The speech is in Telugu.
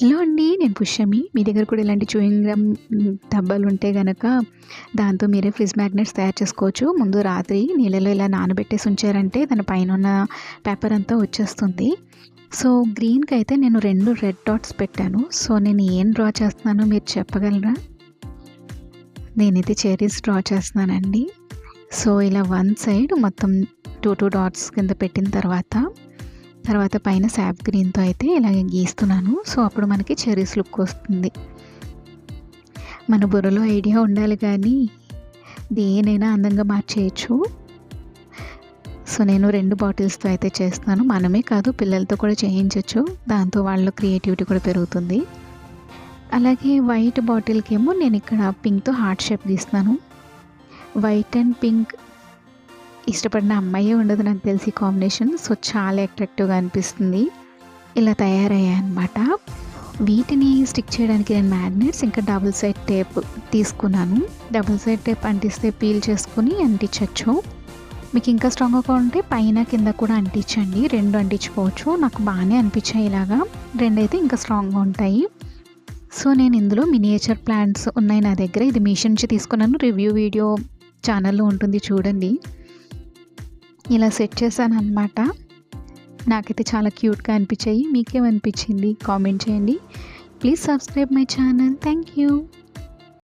హలో అండి నేను పుష్యమి. మీ దగ్గర కూడా ఇలాంటి చూయింగ్ గమ్ డబ్బాలు ఉంటే గనక దాంతో మీరే ఫ్రిజ్ మ్యాగ్నెట్స్ తయారు చేసుకోవచ్చు. ముందు రాత్రి నీళ్ళలో ఇలా నానబెట్టేసి ఉంచారంటే దాని పైన ఉన్న పేపర్ అంతా వచ్చేస్తుంది. సో గ్రీన్కి అయితే నేను రెండు రెడ్ డాట్స్ పెట్టాను. సో నేను ఏం డ్రా చేస్తున్నానో మీరు చెప్పగలరా? నేనైతే చెరీస్ డ్రా చేస్తున్నానండి. సో ఇలా వన్ సైడ్ మొత్తం టూ టూ డాట్స్ కింద పెట్టిన తర్వాత తర్వాత పైన శాప్ గ్రీన్తో అయితే ఇలాగే గీస్తున్నాను. సో అప్పుడు మనకి చెరీస్ లుక్ వస్తుంది. మన బుర్రలో ఐడియా ఉండాలి కానీ దేనైనా అందంగా మార్చేయచ్చు. సో నేను రెండు బాటిల్స్తో అయితే చేస్తాను మనమే కాదు పిల్లలతో కూడా చేయించవచ్చు దాంతో వాళ్ళ క్రియేటివిటీ కూడా పెరుగుతుంది. అలాగే వైట్ బాటిల్కి ఏమో నేను ఇక్కడ పింక్తో హార్ట్ షేప్ గీస్తాను వైట్ అండ్ పింక్ ఇష్టపడిన అమ్మాయి ఉండదు నాకు తెలిసి కాంబినేషన్. సో చాలా అట్రాక్టివ్గా అనిపిస్తుంది. ఇలా తయారయ్యాయి అనమాట వీటిని స్టిక్ చేయడానికి నేను మ్యాగ్నెట్స్ ఇంకా డబుల్ సైడ్ టేప్ తీసుకున్నాను. డబుల్ సైడ్ టేప్ అంటిస్తే పీల్ చేసుకుని అంటించవచ్చు మీకు ఇంకా స్ట్రాంగ్గా ఉంటే పైన కింద కూడా అంటించండి. రెండు అంటించుకోవచ్చు. నాకు బాగానే అనిపించాయి ఇలాగా. రెండు అయితే ఇంకా స్ట్రాంగ్గా ఉంటాయి. సో నేను ఇందులో మినియేచర్ ప్లాంట్స్ ఉన్నాయి నా దగ్గర. ఇది మీషో నుంచి తీసుకున్నాను. రివ్యూ వీడియో ఛానల్లో ఉంటుంది చూడండి. ఇలా సెట్ చేశాను అనమాట నాకైతే చాలా క్యూట్గా అనిపించాయి. మీకేమనిపించింది? కామెంట్ చేయండి. Please subscribe my channel. Thank you